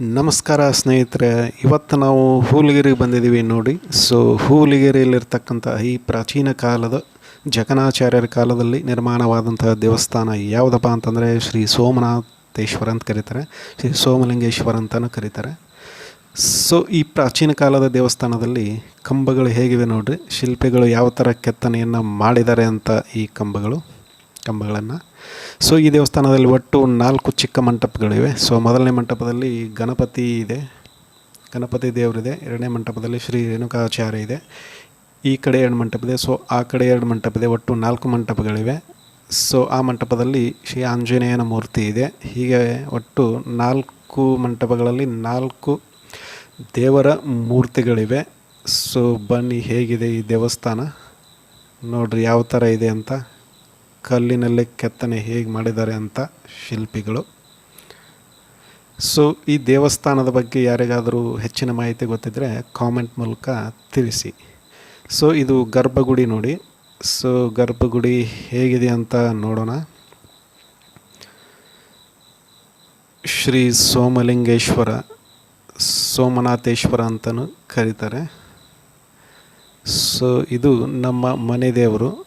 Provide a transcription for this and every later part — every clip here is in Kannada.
ನಮಸ್ಕಾರ ಸ್ನೇಹಿತರೆ, ಇವತ್ತು ನಾವು ಹೂಲಿಗೆರೆಗೆ ಬಂದಿದ್ದೀವಿ ನೋಡಿ. ಸೊ ಹೂಲಿಗೆರೆಯಲ್ಲಿರ್ತಕ್ಕಂಥ ಈ ಪ್ರಾಚೀನ ಕಾಲದ ಜಗನಾಚಾರ್ಯರ ಕಾಲದಲ್ಲಿ ನಿರ್ಮಾಣವಾದಂತಹ ದೇವಸ್ಥಾನ ಯಾವುದಪ್ಪ ಅಂತಂದರೆ ಶ್ರೀ ಸೋಮನಾಥೇಶ್ವರ ಅಂತ ಕರೀತಾರೆ. ಶ್ರೀ ಸೋಮಲಿಂಗೇಶ್ವರ ಅಂತಲೂ ಕರೀತಾರೆ. ಸೊ ಈ ಪ್ರಾಚೀನ ಕಾಲದ ದೇವಸ್ಥಾನದಲ್ಲಿ ಕಂಬಗಳು ಹೇಗಿವೆ ನೋಡಿರಿ? ಶಿಲ್ಪಿಗಳು ಯಾವ ಥರ ಕೆತ್ತನೆಯನ್ನು ಮಾಡಿದ್ದಾರೆ ಅಂತ ಈ ಕಂಬಗಳು? ಕಂಬಗಳನ್ನು ಸೊ, ಈ ದೇವಸ್ಥಾನದಲ್ಲಿ ಒಟ್ಟು ನಾಲ್ಕು ಚಿಕ್ಕ ಮಂಟಪಗಳಿವೆ. ಸೊ, ಮೊದಲನೇ ಮಂಟಪದಲ್ಲಿ ಗಣಪತಿ ಇದೆ. ಗಣಪತಿ ದೇವರಿದೆ. ಎರಡನೇ ಮಂಟಪದಲ್ಲಿ ಶ್ರೀ ರೇಣುಕಾಚಾರ್ಯ ಇದೆ. ಈ ಕಡೆ ಎರಡು ಮಂಟಪ ಇದೆ ಸೊ, ಆ ಕಡೆ ಎರಡು ಮಂಟಪ ಇದೆ ಒಟ್ಟು ನಾಲ್ಕು ಮಂಟಪಗಳಿವೆ. ಸೊ, ಆ ಮಂಟಪದಲ್ಲಿ ಶ್ರೀ ಆಂಜನೇಯನ ಮೂರ್ತಿ ಇದೆ. ಹೀಗೆ ಒಟ್ಟು ನಾಲ್ಕು ಮಂಟಪಗಳಲ್ಲಿ ನಾಲ್ಕು ದೇವರ ಮೂರ್ತಿಗಳಿವೆ. ಸೊ, ಬನ್ನಿ ಹೇಗಿದೆ ಈ ದೇವಸ್ಥಾನ? ನೋಡ್ರಿ ಯಾವ ಥರ ಇದೆ ಅಂತ. ಕಲ್ಲಿನಲ್ಲಿ ಕೆತ್ತನೆ ಹೇಗೆ ಮಾಡಿದ್ದಾರೆ ಅಂತ ಶಿಲ್ಪಿಗಳು. ಸೊ ಈ ದೇವಸ್ಥಾನದ ಬಗ್ಗೆ ಯಾರಿಗಾದರೂ ಹೆಚ್ಚಿನ ಮಾಹಿತಿ ಗೊತ್ತಿದ್ದರೆ ಕಾಮೆಂಟ್ ಮೂಲಕ ತಿಳಿಸಿ. ಸೊ ಇದು ಗರ್ಭಗುಡಿ ನೋಡಿ. ಸೊ ಗರ್ಭಗುಡಿ ಹೇಗಿದೆ ಅಂತ ನೋಡೋಣ. ಶ್ರೀ ಸೋಮಲಿಂಗೇಶ್ವರ, ಸೋಮನಾಥೇಶ್ವರ ಅಂತಲೂ ಕರೀತಾರೆ. ಸೊ ಇದು ನಮ್ಮ ಮನೆ ದೇವರು.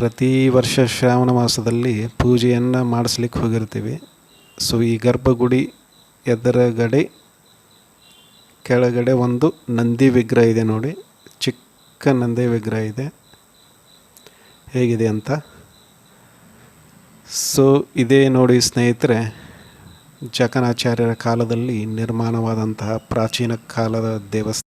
ಪ್ರತಿ ವರ್ಷ ಶ್ರಾವಣ ಮಾಸದಲ್ಲಿ ಪೂಜೆಯನ್ನು ಮಾಡಿಸ್ಲಿಕ್ಕೆ ಹೋಗಿರ್ತೀವಿ. ಸೊ ಈ ಗರ್ಭಗುಡಿ ಎದುರುಗಡೆ ಕೆಳಗಡೆ ಒಂದು ನಂದಿ ವಿಗ್ರಹ ಇದೆ ನೋಡಿ. ಚಿಕ್ಕ ನಂದಿ ವಿಗ್ರಹ ಇದೆ. ಹೇಗಿದೆ ಅಂತ? ಸೊ ಇದೇ ನೋಡಿ ಸ್ನೇಹಿತರೆ, ಜಕನಾಚಾರ್ಯರ ಕಾಲದಲ್ಲಿ ನಿರ್ಮಾಣವಾದಂತಹ ಪ್ರಾಚೀನ ಕಾಲದ ದೇವಸ್ಥಾನ.